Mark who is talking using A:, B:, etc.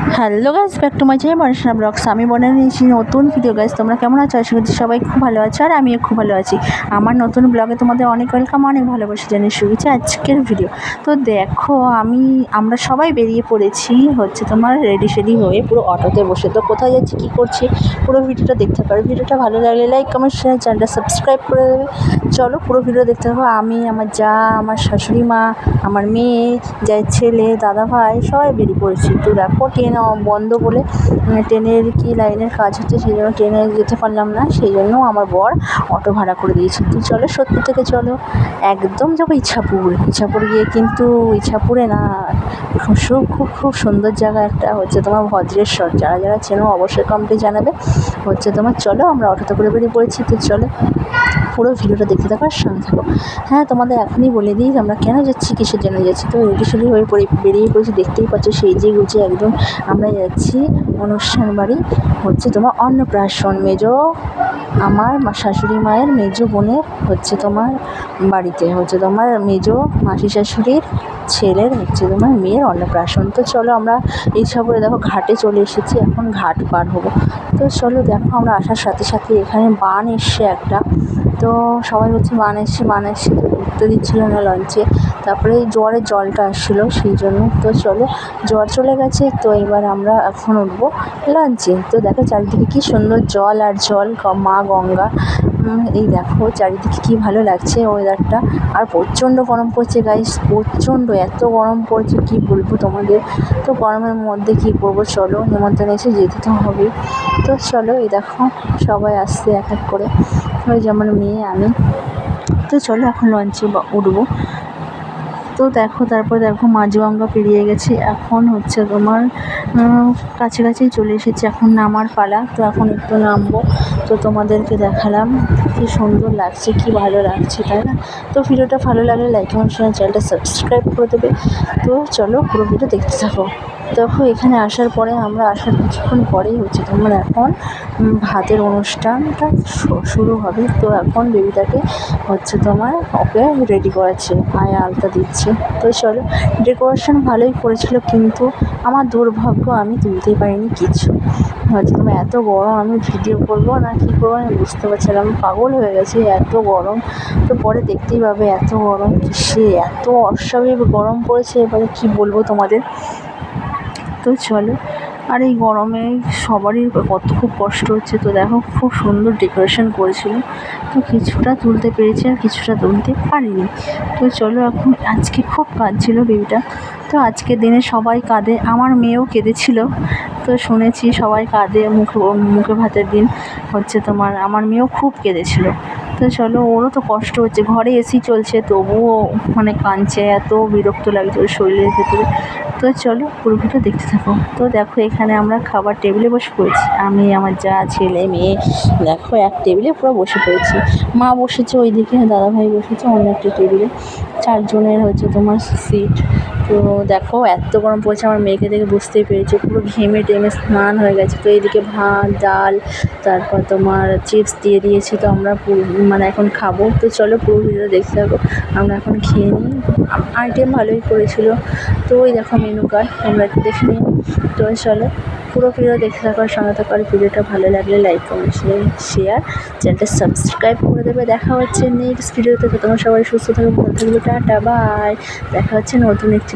A: Hello guys back to my channel vlogs. আমি বলে নিয়েছি নতুন ভিডিও গাইজ তোমরা কেমন আছো? আশা করছি সবাই খুব ভালো আছো আর আমিও খুব ভালো আছি। আমার নতুন ব্লগে তোমাদের অনেক ওয়েলকাম অনেক ভালোবাসি জানিয়ে হচ্ছে আজকের ভিডিও তো দেখো, আমি, আমরা সবাই বেরিয়ে পড়েছি হচ্ছে তোমার রেডি সেডি হয়ে পুরো অটোতে বসে। তো কোথায় যাচ্ছি, কী করছি, পুরো ভিডিওটা দেখতে পারো। ভিডিওটা ভালো লাগলে লাইক কমেন্ট শেয়ার চ্যানেলটা সাবস্ক্রাইব করে দেবে। চলো পুরো ভিডিও দেখতে পাবো আমি, আমার যা, আমার শাশুড়ি মা, আমার মেয়ে যাই ছেলে, দাদা ভাই, সবাই বেরিয়ে পড়েছি। তো দেখো বন্ধ বলে ট্রেনের কি লাইনের কাজ হচ্ছে সেই জন্য ট্রেনে যেতে পারলাম না, সেই জন্য আমার বর অটো ভাড়া করে দিয়েছে। তুই চলো সত্যি থেকে চলো। একদম যাব ইচ্ছাপুর। ইচ্ছাপুর গিয়ে কিন্তু ইচ্ছাপুরে না, খুব খুব খুব সুন্দর জায়গা একটা হচ্ছে তোমার ভদ্রেশ্বর। যারা যারা চেনো অবশ্যই কমপ্লিট জানাবে। হচ্ছে তোমার চলো, আমরা অটোতে করে বেরিয়ে পড়েছি তো চলো। পুরো ভিডিওটা দেখতে থাকো আর সঙ্গে থাকো। হ্যাঁ তোমাদের এখনই বলে দিই আমরা কেন যাচ্ছি, কিসের জন্য যাচ্ছি। তো রেডি সেডি হয়ে পড়ে, বেরিয়ে পড়েছি, দেখতেই পাচ্ছ সেই যে গুছে একদম আমরা যাচ্ছি অনুষ্ঠান বাড়ি। হচ্ছে তোমার অন্নপ্রাশন মেজো, আমার শাশুড়ি মায়ের মেজো বোনের হচ্ছে তোমার বাড়িতে। হচ্ছে তোমার মেজো মাসি শাশুড়ির ছেলের হচ্ছে তোমার মেয়ের অন্নপ্রাশন। তো চলো আমরা এই সবরে দেখো, ঘাটে চলে এসেছি, এখন ঘাট পার হব। তো চলো দেখো, আমরা আসার সাথে সাথে এখানে বান এসছে একটা। তো সবাই বলছে বান এসছে বান এসছে তো উঠতে দিচ্ছিল না লঞ্চে তারপরে এই জোয়ারের জলটা আসছিল, সেই জন্য তো চলো, জোয়ার চলে গেছে, তো এবার আমরা এখন উঠবো লঞ্চে তো দেখো চারিদিকে কি সুন্দর জল আর জল মা গঙ্গা। এই দেখো চারিদিকে কি ভালো লাগছে ওয়েদারটা আর প্রচণ্ড গরম পড়ছে গাইস প্রচণ্ড, এত গরম পড়ছে, কি বলব তোমাদের? তো গরমের মধ্যে কি করব চলো, নিমন্ত্রণ এসে যেতে তো হবে তো চলো, এই দেখো সবাই আসছে এক এক করে। ওই যেমন মেয়ে আমি। তো চলো এখন লঞ্চে উঠবো। তো দেখো, তারপর দেখো মাঝগঙ্গা পেরিয়ে গেছি। এখন হচ্ছে তোমার কাছাকাছি চলে এসেছি। এখন নামার পালা, তো এখন একটু নামবো। তো তোমাদেরকে দেখালাম কি সুন্দর লাগছে, কি ভালো লাগছে, তাই না? তো ভিডিওটা ভালো লাগলে লাইক এবং শেয়ার চ্যানেলটা সাবস্ক্রাইব করে দেবে। তো চলো পুরো ভিডিও দেখতে থাকো। দেখো, এখানে আসার পরে আমরা আসার কিছুক্ষণ পরেই হচ্ছে তোমার এখন ভাতের অনুষ্ঠানটা শুরু হবে। তো এখন বেবিটাকে হচ্ছে তোমার ওকে রেডি করাচ্ছে পায়ে আলতা দিচ্ছে। তো চলো ডেকোরেশন ভালোই করেছিল কিন্তু আমার দুর্ভাগ্য আমি তুলতেই পারিনি কিছু। হয়তো তোমার এত গরম, আমি ভিডিও করব না কী করব? আমি বুঝতে পারছিলাম পাগল হয়ে গেছি, এত গরম। তো পরে দেখতেই পাবে এত গরম, কিসে এত অস্বাভাবিক গরম পড়েছে, এবারে কী বলব তোমাদের? তো চলো আর এই গরমে সবারই কত খুব কষ্ট হচ্ছে। তো দেখো, খুব সুন্দর ডেকোরেশন করেছিল। তো কিছুটা তুলতে পেরেছি আর কিছুটা তুলতে পারিনি। তো চলো এখন আজকে খুব কাঁদছিল বেবিটা। তো আজকের দিনে সবাই কাঁদে। আমার মেয়েও কেঁদেছিল। তো শুনেছি সবাই কাঁদে। মুখে মুখে ভাতের দিন হচ্ছে তোমার। আমার মেয়েও খুব কেঁদেছিল। তো চলো, ওরও তো কষ্ট হচ্ছে। ঘরে এসি চলছে, তবুও মানে কাঁদছে, এত বিরক্ত লাগছে ওর শরীরের ভেতরে। তো চলো, পুরো ভিডিও দেখতে থাকো। তো দেখো, এখানে আমরা খাবার টেবিলে বসে পড়েছি। আমি, আমার যা ছেলে, মেয়ে, দেখো, এক টেবিলে পুরো বসে পড়েছি। মা বসেছে ওইদিকে, দাদাভাই বসেছে অন্য একটা টেবিলে। চারজনের হচ্ছে তোমার সিট তো দেখো, এত গরম পড়ছে, আমার মেয়েকে দেখে বুঝতেই পেরেছি, পুরো ঘেমে টেমে স্নান হয়ে গেছে। তো এইদিকে ভাত, ডাল, তারপর তোমার চিপস দিয়ে দিয়েছি, তো আমরা মানে এখন খাব। তো চলো পুরো ভিডিও দেখতে থাকো, আমরা এখন খেয়ে নিই। আইটেম ভালোই করেছিল। তো ওই দেখো মেনু কার্ড তোমরা একটু দেখে নিও। তো চলো, পুরো ভিডিও দেখতে থাকো সঙ্গে থাকো, আর ভিডিওটা ভালো লাগলে লাইক কমেন্ট শেয়ার চ্যানেলটা সাবস্ক্রাইব করে দেবে। দেখা হচ্ছে নেক্সট ভিডিওতে তোমরা সবাই সুস্থ থাকবে ভালো থাকবে, টাটা বাই দেখা হচ্ছে নতুন একটি